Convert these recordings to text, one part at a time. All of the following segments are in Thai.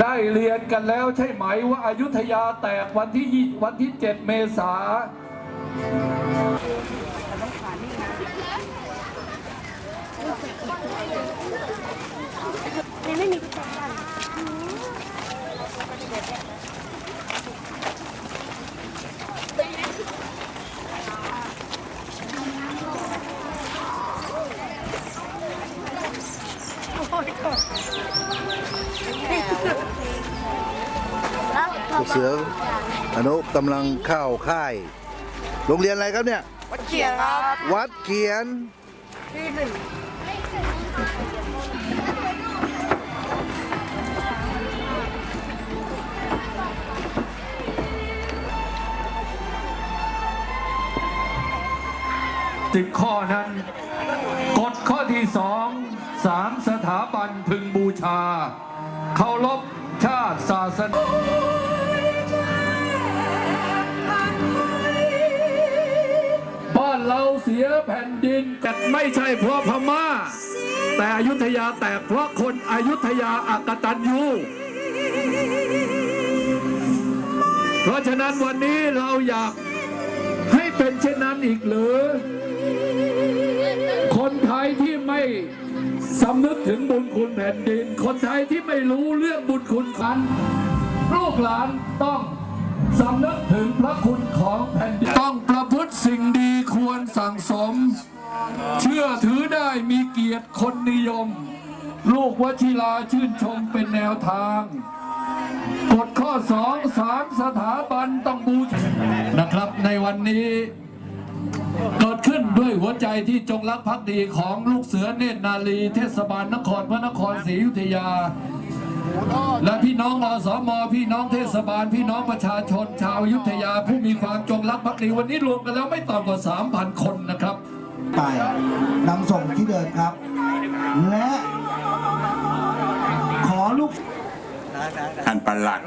ได้เรียนกันแล้วใช่ไหมว่าอายุทยาแตกวันที่ยี่วันที่ 7 เมษา นี่ไม่มีกุญแจบ้าน ลูกเสืออนุกำลังเข้าค่าย โรงเรียนอะไรครับเนี่ย วัดเขียนครับวัดเขียนที่หนึ่งติดข้อนั้น กฎข้อที่สอง สามสถาบันพึงบูชา เคารพชาติศาสนาบ้านเราเสียแผ่นดินแต่ไม่ใช่เพราะพม่า แต่อยุธยาแตกเพราะคนอยุธยาอักตันยูเพราะฉะนั้นวันนี้เราอยากให้เป็นเช่นนั้นอีกหรือ สำนึกถึงบุญคุณแผ่นดิน คนไทยที่ไม่รู้เรื่องบุญคุณคันลูกหลานต้องสำนึกถึงพระคุณของแผ่นดิน ต้องประพฤติสิ่งดีควรสั่งสม เชื่อถือได้มีเกียรติคนนิยม ลูกวชิราชื่นชมเป็นแนวทางกฎข้อสองสามสถาบันต้องบูชานะครับในวันนี้ก ขึ้นด้วยหัวใจที่จงรักภักดีของลูกเสือเนตรนาลี เทศบาลนครพระนครศรีอยุธยา และพี่น้องอสมพี่น้องเทศบาล พี่น้องประชาชนชาวอยุธยา ผู้มีความจงรักภักดีวันนี้รวมกันแล้วไม่ต่ำกว่า 3,000 คนนะครับ ไปนำส่งที่เดินครับ และขอลูกท่านประหลัด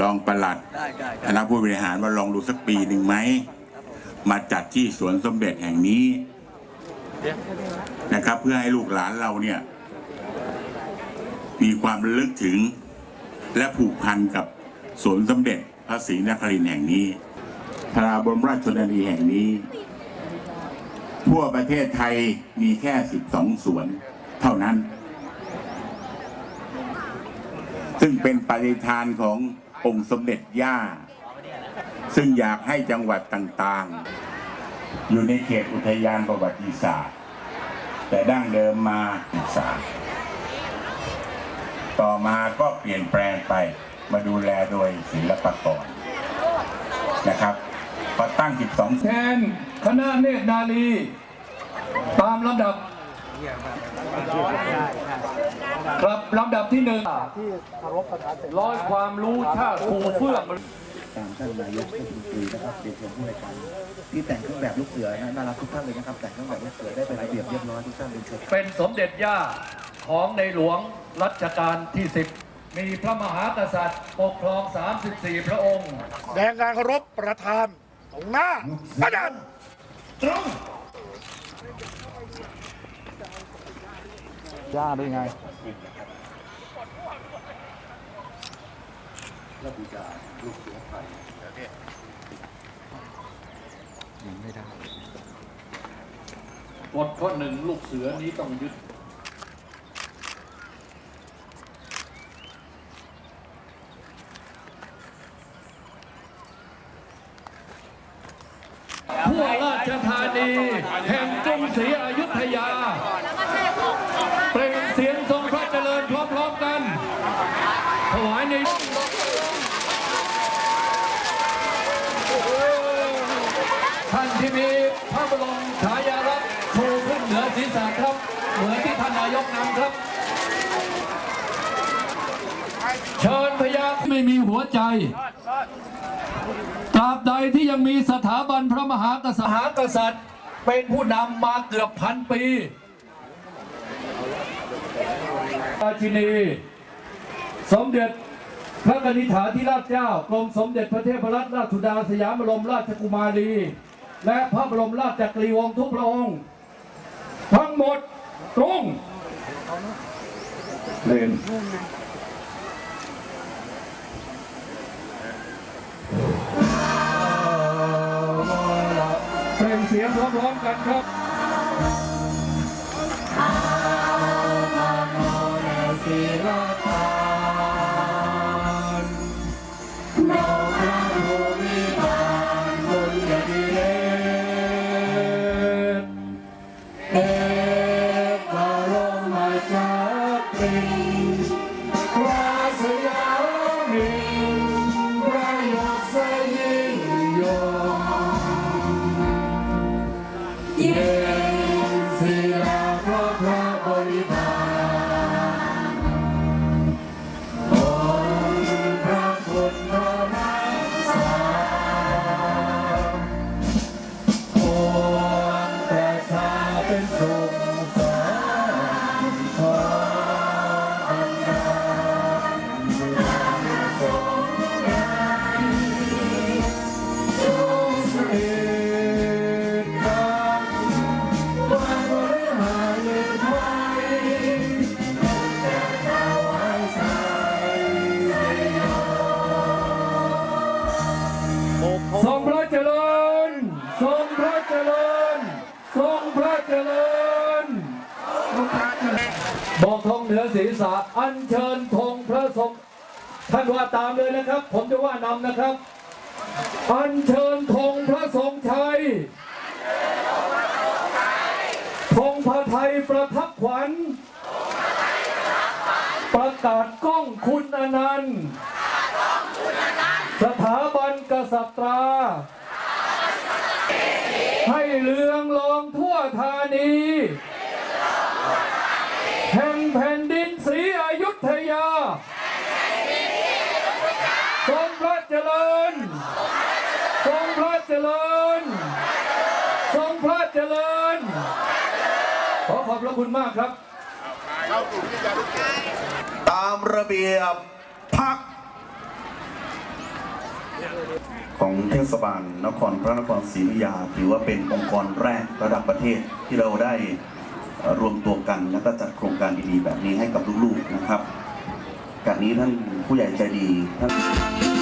รองประหลัดคณะผู้บริหารมาลองดูสักปีหนึ่งไหม มาจัดที่สวนสมเด็จแห่งนี้นะครับ เพื่อให้ลูกหลานเราเนี่ย มีความลึกถึงและผูกพันกับสวนสมเด็จพระศรีนครินทร์แห่งนี้พระบรมราชชนนีแห่งนี้ ทั่วประเทศไทยมีแค่ 12 สวนเท่านั้น ซึ่งเป็นปฏิทานขององค์สมเด็จย่า ซึ่งอยากให้จังหวัดต่างๆ อยู่ในเขตอุทยานประวัติศาสตร์ แต่ดั้งเดิมมาศึกษาต่อมาก็เปลี่ยนแปลงไปมาดูแลโดยศิลปากรนะครับพอตั้ง 12 แทนคณะเนตรนาลี ตามลำดับ ครับลำดับที่หนึ่งร้อยความรู้ชาติครูเฟื่อง ตามท่านนายกรัฐมนตรีนะครับเรียนเชิญผู้ในการที่แต่งเครื่องแบบลูกเสือนะน่ารักทุกท่านเลยนะครับ แต่งเครื่องแบบลูกเสือได้เป็นระเบียบเรียบร้อยทุกท่านเรียนเชิญเป็นสมเด็จย่าของในหลวงรัชกาลที่ 10 มีพระมหากษัตริย์ปกครอง 34 พระองค์ แดงการเคารพประธานตรงหน้าประจันตรงย่าเป็นไง กฎข้อหนึ่งลูกเสือนี้ต้องยึดผู้ราชธานีแห่งกรุงศรีอยุธยา เปล่งเสียงทรงพระเจริญพร้อมๆกัน ถวายใน ที่มีพระบรมฉายาลักษณ์ชูขึ้นเหนือศีรษะครับ เหมือนที่ท่านนายกนำครับ เชิญพยาไม่มีหัวใจตราบใดที่ยังมีสถาบันพระมหากษัตริย์มหากษัตริย์ เป็นผู้นำมาเกือบพันปีราชินี สมเด็จพระกนิษฐาธิราชเจ้ากรมสมเด็จพระเทพรัตนราชสุดาสยามบรมราชกุมารี และพระบรมราชจักรีวงศ์ทุกพระองค์ ทั้งหมดตรงเล่นเป็นเสียงพร้อมๆกันครับ บอกธงเหนือศีรษะอัญเชิญธงพระสมท่านว่าตามเลยนะครับ ผมจะว่านำนะครับ อัญเชิญธงพระทรงชัยธงพระไทยประทับขวัญ ประกาศก้องคุณอนันต์สถาบันกษัตรา ให้เลืองลองทั่วธานี แห่งแผ่นดินศรีอยุธยา ทรงพระเจริญ ทรงพระเจริญ ทรงพระเจริญ ขอขอบพระ คุณมากครับ ตามระเบียบพัก ของเทศบาลนครพระนครศรีอยุธยา ถือว่าเป็นองค์กรแรกระดับประเทศที่เราได้รวมตัวกันแล้วก็จัดโครงการดีๆแบบนี้ให้กับลูกๆนะครับ การนี้ท่านผู้ใหญ่ใจดีท่าน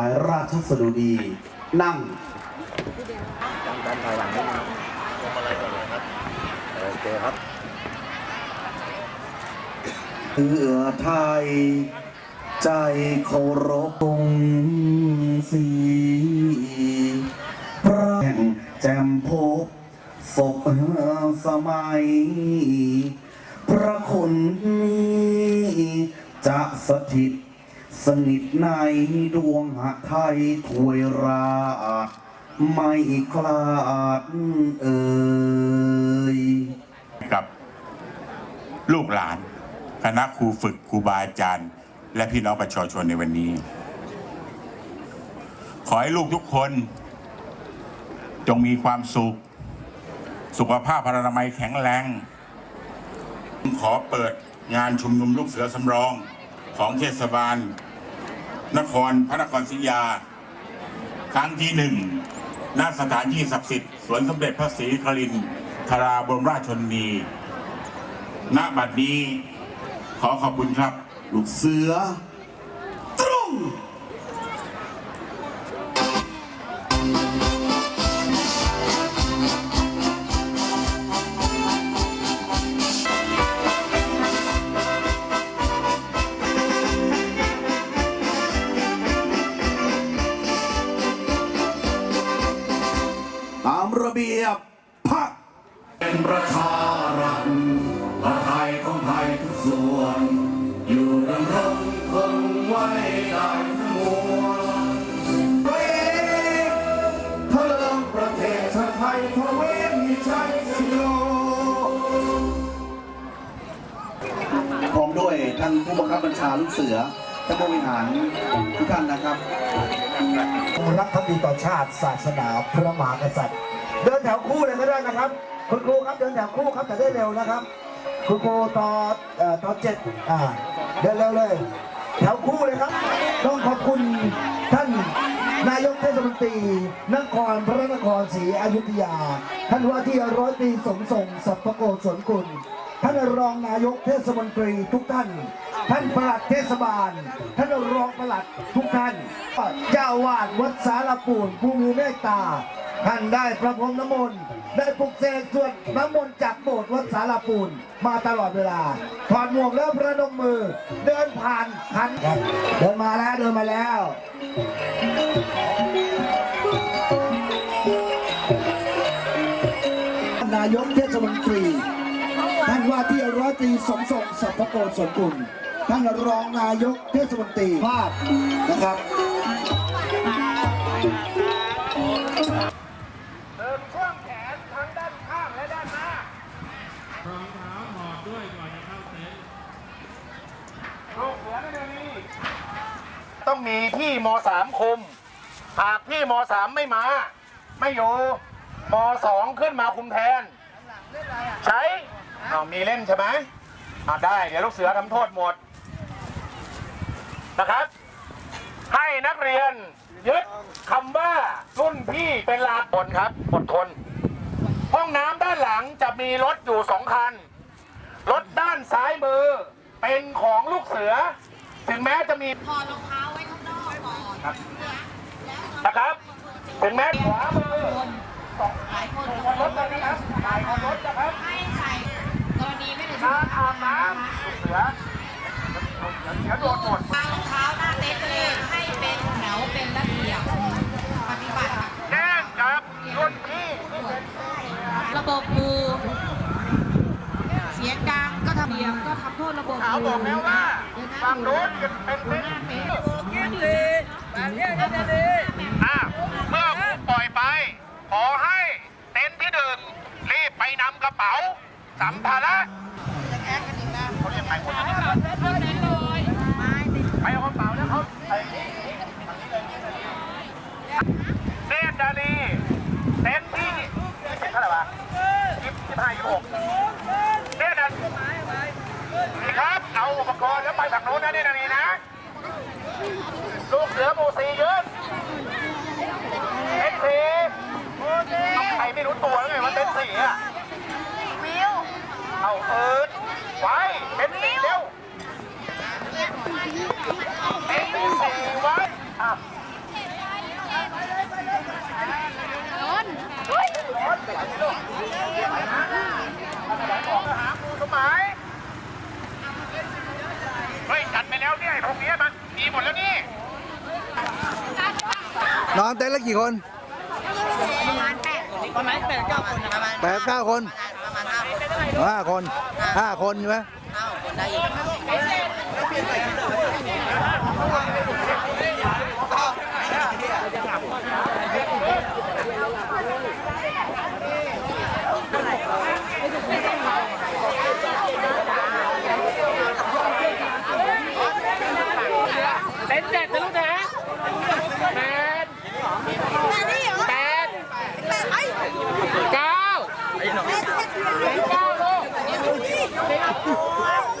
ายราชสดุดี นั่งเพื่อไทย ใจเคารพองค์สีพระแห่งแจ่มพบศพสมัย พระคนนี้จะสถิต สนิทในดวงหะไทยถวยราชไม่คลาดเอ่ยกับ ลูกหลาน คณะครูฝึกครูบาอาจารย์ และพี่น้องประชาชนในวันนี้ ขอให้ลูกทุกคน จงมีความสุข สุขภาพพลานามัยแข็งแรง ขอเปิดงานชุมนุมลูกเสือสำรองของเทศบาล นครพระนครศรียา ครั้งที่หนึ่งณสถานที่ศักดิ์สิทธิ์สวนสมเด็จพระศรีครินทราราบรมราชชนนีณบัดนี้ขอขอบคุณครับ ลูกเสือตรง ท่านผู้บังคับบัญชาลูกเสือท่านผู้บริหารทุกท่านนะครับรักภักดีต่อชาติศาสนาพระมหากษัตริย์ เดินแถวคู่เลยก็ได้นะครับ คุณครูครับเดินแถวคู่ครับแต่ได้เร็วนะครับ คุณครูต่อเอ่อต่อเจ็ดอ่าเดินเร็วเลย แถวคู่เลยครับ ต้องขอบคุณท่านนายกเทศมนตรีนครพระนครศรีอยุธยา ท่านว่าที่ร้อยตีสมทรงสัพพโกศลกุล ท่านรองนายกเทศมนตรีทุกท่าน ท่านประหลัดเทศบาล ท่านรองประหลัดทุกท่านเจ้าวาดวัดสารปูนผู้มีเมตตา ท่านได้ประพรมน้ำมนต์ได้ปลุกเสกส่วนน้ำมนต์จากโบสถ์วัดสารปูนมาตลอดเวลา ถอดหมวกแล้วประนมมือ เดินผ่านคัน เดินมาแล้วเดินมาแล้วนายกเทศมนตรี ท่านว่าที่ร้อยตรีสมทรงสัพพโกศสนกุลท่านรองนายกเทศมนตรีภาพนะครับต้องมีพี่มสามคุม หากพี่มสามไม่มา ไม่อยู่มสองขึ้นมาคุมแทน ใช้ เอามีเล่นใช่ไหมอ่าได้ เดี๋ยวลูกเสือทำโทษหมด นะครับ ให้นักเรียนยึดคำว่ารุ่นพี่เป็นหลักอดครับอดทน ห้องน้ำด้านหลังจะมีรถอยู่สองคัน รถด้านซ้ายมือ เป็นของลูกเสือ ถึงแม้จะมี ถอดรองเท้าไว้ข้างนอกก่อนนะครับ ถึงแม้ขวามือหลายคนคนรถนะครับถ่ายคนรถนะครับ ให้ใส่ก รณีไม่ถึงกาอาบน้ำเสือเดี๋ยวโดนหมดวางรองเท้าหน้าเต็นท์เองให้เป็นแถวเป็นระเบียบปฏิบัติค่ะแจ้งกับรุ่นพี่ที่เป็นระบบมือเสียงดังก็ทำเบียบก็ทำโทษระบบขาวบอกแล้วว่าฝั่งโน้นเป็นเป็นอะเมื่อครูปล่อยไป ขอให้เต็นท์ที่หนึ่งรีบไปนำกระเป๋า สัมภาระเขาเรียกไปคนละไปเอากระเป๋าแล้วเขาใส่เนตรดาลีเต็นท์ที่เท่าไหร่วะยี่สิบห้ายี่สิบหกเนตรดาลีนี่ครับ เอาอุปกรณ์แล้วไปฝั่งโน้นนะนี่นะนี่นะลูกเสือหมูสียืนเต็นสีเอาใครไม่รู้ตัวแล้วไงว่าเต็นสีอะวิว เอาเอิร์ดไว้เต็นสีเร็วเต็นสีไว้อะของหาครูสมัยเฮ้ยจัดไปแล้วเนี่ยไอ้พวกเนี้ยมันมีหมดแล้วนี่นอนเต็นท์ละกี่คนประมาณแปดแปดเก้าคน ห้าคนห้าคนใช่ไหมห้าคนได้อีก Tem a bola!